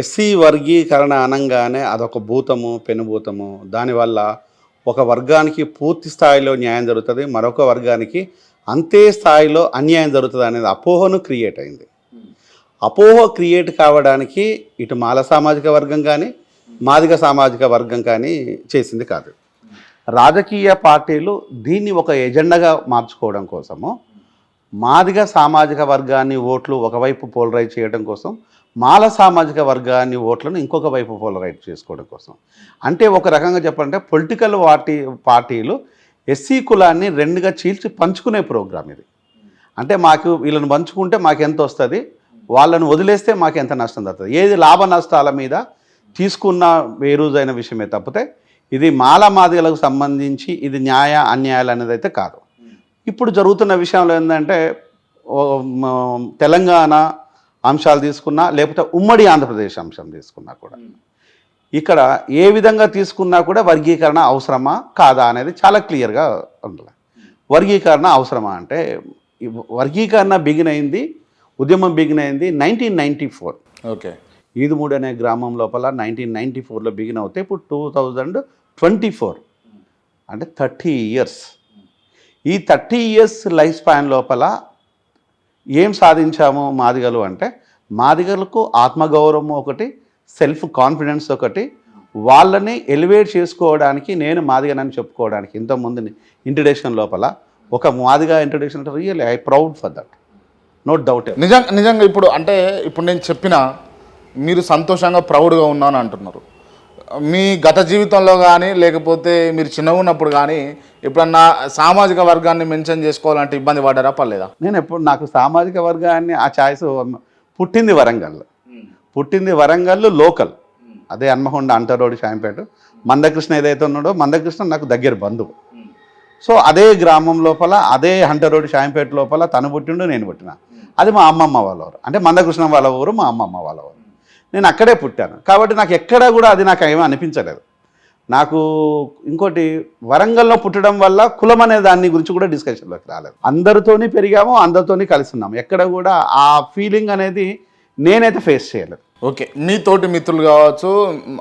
SC వర్గీకరణ అనగానే అదొక భూతము పెనుభూతము. దానివల్ల ఒక వర్గానికి పూర్తి స్థాయిలో న్యాయం జరుగుతుంది మరొక వర్గానికి అంతే స్థాయిలో అన్యాయం జరుగుతుంది అనేది అపోహను క్రియేట్ అయింది. అపోహ క్రియేట్ కావడానికి ఇటు మాల సామాజిక వర్గం కానీ మాదిగ సామాజిక వర్గం కానీ చేసింది కాదు. రాజకీయ పార్టీలు దీన్ని ఒక ఎజెండాగా మార్చుకోవడం కోసము మాదిగ సామాజిక వర్గాన్ని ఓట్లు ఒకవైపు పోలరైజ్ చేయడం కోసం మాల సామాజిక వర్గాన్ని ఓట్లను ఇంకొక వైపు పోలరైట్ చేసుకోవడం కోసం. అంటే ఒక రకంగా చెప్పాలంటే పొలిటికల్ పార్టీ పార్టీలు ఎస్సీ కులాన్ని రెండుగా చీల్చి పంచుకునే ప్రోగ్రామ్ ఇది. అంటే మాకు వీళ్ళని పంచుకుంటే మాకు ఎంత వస్తుంది? వాళ్ళని వదిలేస్తే మాకు ఎంత నష్టం తగ్గుతుంది ఏది లాభ నష్టాల మీద తీసుకున్న వేరుజైన విషయమే తప్పితే ఇది మాల మాదిగలకు సంబంధించి ఇది న్యాయ అన్యాయాలు అనేది అయితే కాదు. ఇప్పుడు జరుగుతున్న విషయంలో ఏంటంటే తెలంగాణ అంశాలు తీసుకున్నా లేకపోతే ఉమ్మడి ఆంధ్రప్రదేశ్ అంశం తీసుకున్నా కూడా. ఇక్కడ ఏ విధంగా తీసుకున్నా కూడా వర్గీకరణ అవసరమా కాదా అనేది చాలా క్లియర్గా ఉంటుంది వర్గీకరణ అవసరమా అంటే వర్గీకరణ బిగిన్ అయింది ఉద్యమం బిగిన్ అయింది nineteen ninety four. Okay. Edumudi అనే గ్రామం లోపల నైన్టీన్ నైంటీ ఫోర్లో బిగిన్ అవుతే ఇప్పుడు టూ థౌజండ్ ట్వంటీ ఫోర్. అంటే థర్టీ ఇయర్స్. ఈ థర్టీ ఇయర్స్ లైఫ్ స్పాన్ లోపల ఏం సాధించాము మాదిగలు అంటే మాదిగలకు ఆత్మగౌరవం ఒకటి సెల్ఫ్ కాన్ఫిడెన్స్ ఒకటి వాళ్ళని ఎలివేట్ చేసుకోవడానికి నేను మాదిగనని చెప్పుకోవడానికి. ఇంతకుముందు ఇంట్రడక్షన్ లోపల ఒక Madiga introduction real I proud for that. No doubt నిజంగా నిజంగా ఇప్పుడు అంటే ఇప్పుడు నేను చెప్పిన మీరు సంతోషంగా ప్రౌడ్గా ఉన్నాను అంటున్నారు. మీ గత జీవితంలో కానీ లేకపోతే మీరు చిన్నగా ఉన్నప్పుడు కానీ ఎప్పుడన్నా సామాజిక వర్గాన్ని మెన్షన్ చేసుకోవాలంటే ఇబ్బంది పడ్డారా పర్లేదా నేను ఎప్పుడు నాకు సామాజిక వర్గాన్ని ఆ ఛాయిస్ పుట్టింది వరంగల్. పుట్టింది వరంగల్ లోకల్. అదే హన్మకొండ రోడ్ షాంపేట. మందకృష్ణ ఏదైతే ఉన్నాడో మందకృష్ణ నాకు దగ్గర బంధువు. సో అదే గ్రామం లోపల అదే హంటర్ రోడ్ షాంపేట లోపల తను పుట్టిండు నేను పుట్టిన. అది మా అమ్మమ్మ వాళ్ళ ఊరు. అంటే మందకృష్ణ వాళ్ళ ఊరు మా అమ్మమ్మ వాళ్ళ ఊరు. నేను అక్కడే పుట్టాను. కాబట్టి నాకు ఎక్కడా కూడా అది నాకు ఏమీ అనిపించలేదు. నాకు ఇంకోటి వరంగల్లో పుట్టడం వల్ల కులం అనే దాని గురించి కూడా డిస్కషన్లోకి రాలేదు. అందరితోని పెరిగాము అందరితోని కలిసి ఉన్నాము ఎక్కడ కూడా ఆ ఫీలింగ్ అనేది నేనైతే ఫేస్ చేయలేదు. ఓకే. మీ తోటి మిత్రులు కావచ్చు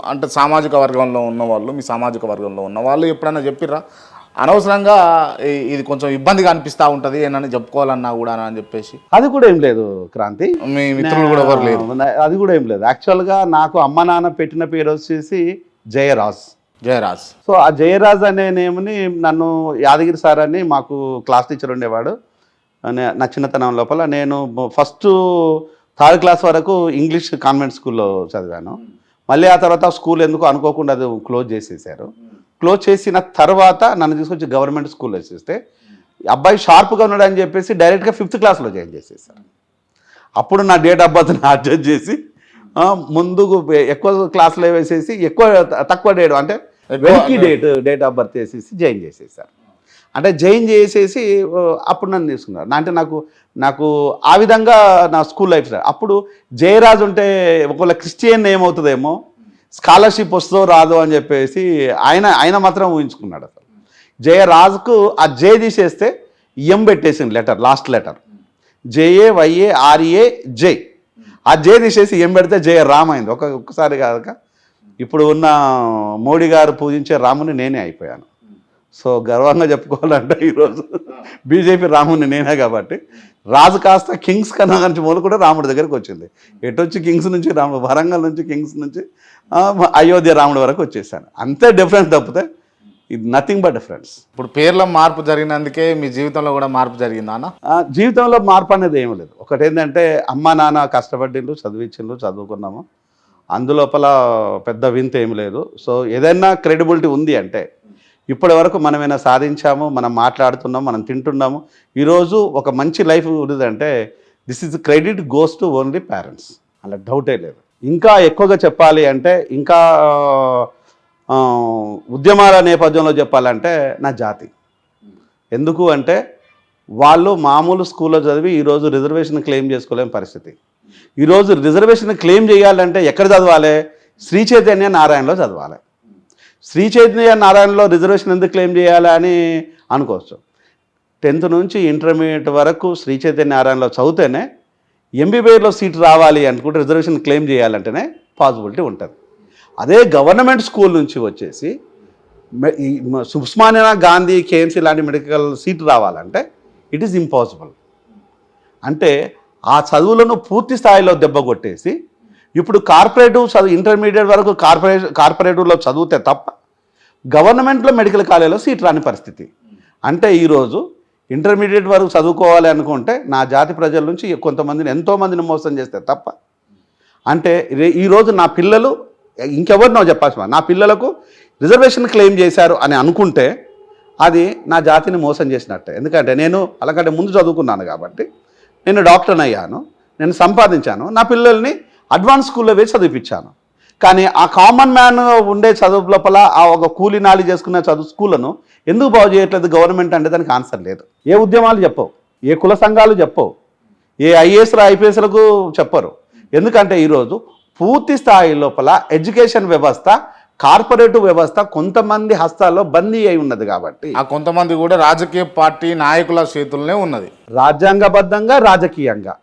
అంటే సామాజిక వర్గంలో ఉన్న వాళ్ళు మీ సామాజిక వర్గంలో ఉన్న వాళ్ళు ఎప్పుడైనా చెప్పిర్రా? అనవసరంగా ఇది కొంచెం ఇబ్బందిగా అనిపిస్తూ ఉంటుంది ఏమన్నా చెప్పుకోవాలన్నా కూడా అని చెప్పేసి. అది కూడా ఏం లేదు క్రాంతి. మీ మిత్రులు కూడా ఎవరు నా- అది కూడా ఏం లేదు. యాక్చువల్గా నాకు అమ్మ నాన్న పెట్టిన పేరు వచ్చేసి జయరాజ్. జయరాజ్. సో ఆ జయరాజ్ అనే నేమ్ని నన్ను యాదగిరి సార్ అని మాకు క్లాస్ టీచర్ ఉండేవాడు. నా చిన్నతనం లోపల నేను ఫస్ట్ థర్డ్ క్లాస్ వరకు ఇంగ్లీష్ కాన్వెంట్ స్కూల్లో చదివాను. మళ్ళీ ఆ తర్వాత స్కూల్ ఎందుకు అనుకోకుండా అది క్లోజ్ చేసేసారు. క్లోజ్ చేసిన తర్వాత నన్ను తీసుకొచ్చి గవర్నమెంట్ స్కూల్లో వేసేస్తే అబ్బాయి షార్ప్గా ఉన్నాడు అని చెప్పేసి డైరెక్ట్గా ఫిఫ్త్ క్లాస్లో జాయిన్ చేసేసారు అప్పుడు నా డేట్ ఆఫ్ బర్త్ని అడ్జస్ట్ చేసి ఆ, ముందుకు ఎక్కువ క్లాస్లో వేసేసి ఎక్కువ తక్కువ డేట్ అంటే వెనక్కి డేట్ డేట్ ఆఫ్ బర్త్ వేసేసి జాయిన్ చేసేసారు అంటే జాయిన్ చేసేసి అప్పుడు నన్ను తీసుకున్నారు. అంటే నాకు నాకు ఆ విధంగా నా స్కూల్ లైఫ్ అప్పుడు జయరాజ్ ఉంటే ఒకవేళ క్రిస్టియన్ ఏమవుతుందేమో స్కాలర్షిప్ వస్తుందో రాదో అని చెప్పేసి ఆయన ఆయన మాత్రం ఊహించుకున్నాడు అసలు. జయరాజుకు ఆ జే తీసేస్తే ఎం పెట్టేసింది letter last letter. J A Y A R A జై. ఆ జే తీసేసి ఎం పెడితే జయ రామ్ అయింది. ఒక ఒక్కసారి కాదుక. ఇప్పుడు ఉన్న మోడీ గారు పూజించే రాముని నేనే అయిపోయాను. సో గర్వంగా చెప్పుకోవాలంటే ఈరోజు బీజేపీ రాముని నేనే కాబట్టి రాజు కాస్త కింగ్స్ కన్నా నుంచి మొదలు కూడా రాముడి దగ్గరికి వచ్చింది. ఎటు వచ్చి కింగ్స్ నుంచి రాముడు వరంగల్ నుంచి కింగ్స్ నుంచి అయోధ్య రాముడి వరకు వచ్చేసాను. అంతే డిఫరెన్స్ తప్పితే ఇది నథింగ్ బట్ డిఫరెన్స్ ఇప్పుడు పేర్ల మార్పు జరిగినందుకే మీ జీవితంలో కూడా మార్పు జరిగిందా అన్న? జీవితంలో మార్పు అనేది ఏమీ లేదు. ఒకటి ఏంటంటే అమ్మ నాన్న కష్టపడిండ్రు చదివించిండ్రు చదువుకున్నాము. అందులోపల పెద్ద వింత ఏమి లేదు. సో ఏదైనా క్రెడిబిలిటీ ఉంది అంటే ఇప్పటి వరకు మనమైనా సాధించాము మనం మాట్లాడుతున్నాము మనం తింటున్నాము. ఈరోజు ఒక మంచి లైఫ్ ఉన్నదంటే this is credit goes to only parents. అలా డౌటే లేదు. ఇంకా ఎక్కువగా చెప్పాలి అంటే ఇంకా ఉద్యమాల నేపథ్యంలో చెప్పాలంటే నా జాతి. ఎందుకు అంటే వాళ్ళు మామూలు స్కూల్లో చదివి ఈరోజు రిజర్వేషన్ క్లెయిమ్ చేసుకోలేని పరిస్థితి. ఈరోజు రిజర్వేషన్ క్లెయిమ్ చేయాలంటే ఎక్కడ చదవాలి? శ్రీ చైతన్య నారాయణలో చదవాలి. శ్రీ చైతన్య నారాయణలో రిజర్వేషన్ ఎందుకు క్లెయిమ్ చేయాలని అని అనుకోవచ్చు. టెన్త్ నుంచి ఇంటర్మీడియట్ వరకు శ్రీ చైతన్య నారాయణలో చదివితేనే ఎంబీబీఏలో సీట్ రావాలి అనుకుంటే రిజర్వేషన్ క్లెయిమ్ చేయాలంటేనే పాసిబిలిటీ ఉంటుంది. అదే గవర్నమెంట్ స్కూల్ నుంచి వచ్చేసి మె- గాంధీ కేఎంసీ లాంటి మెడికల్ సీట్ రావాలంటే ఇట్ ఈస్ ఇంపాసిబుల్. అంటే ఆ చదువులను పూర్తి స్థాయిలో దెబ్బ కొట్టేసి ఇప్పుడు కార్పొరేటివ్ చదువు ఇంటర్మీడియట్ వరకు కార్పొరేట్ కార్పొరేటివ్లో చదివితే తప్ప గవర్నమెంట్లో మెడికల్ కాలేజీలో సీట్ రాని పరిస్థితి. అంటే ఈరోజు ఇంటర్మీడియట్ వరకు చదువుకోవాలి అనుకుంటే నా జాతి ప్రజల నుంచి కొంతమందిని ఎంతోమందిని మోసం చేస్తే తప్ప. అంటే ఈరోజు నా పిల్లలు ఇంకెవరినో చెప్పాల్సిన నా పిల్లలకు రిజర్వేషన్ క్లెయిమ్ చేశారు అని అనుకుంటే అది నా జాతిని మోసం చేసినట్టే. ఎందుకంటే నేను అలాగంటే ముందు చదువుకున్నాను కాబట్టి నేను డాక్టర్ని అయ్యాను నేను సంపాదించాను నా పిల్లల్ని అడ్వాన్స్ స్కూల్లో వేసి చదివిపించాను. కానీ ఆ కామన్ మ్యాన్ ఉండే చదువు లోపల ఆ ఒక కూలీ నాలి చేసుకునే చదువు స్కూళ్ళను ఎందుకు బాగు చేయట్లేదు గవర్నమెంట్ అంటే దానికి ఆన్సర్ లేదు. ఏ ఉద్యమాలు చెప్పవు. ఏ కుల సంఘాలు చెప్పవు. ఏ ఐఏఎస్లు ఐపీఎస్లకు చెప్పరు. ఎందుకంటే ఈరోజు పూర్తి స్థాయి లోపల ఎడ్యుకేషన్ వ్యవస్థ కార్పొరేటివ్ వ్యవస్థ కొంతమంది హస్తాల్లో బందీ అయి ఉన్నది కాబట్టి ఆ కొంతమంది కూడా రాజకీయ పార్టీ నాయకుల చేతుల్లోనే ఉన్నది. రాజ్యాంగబద్ధంగా రాజకీయంగా.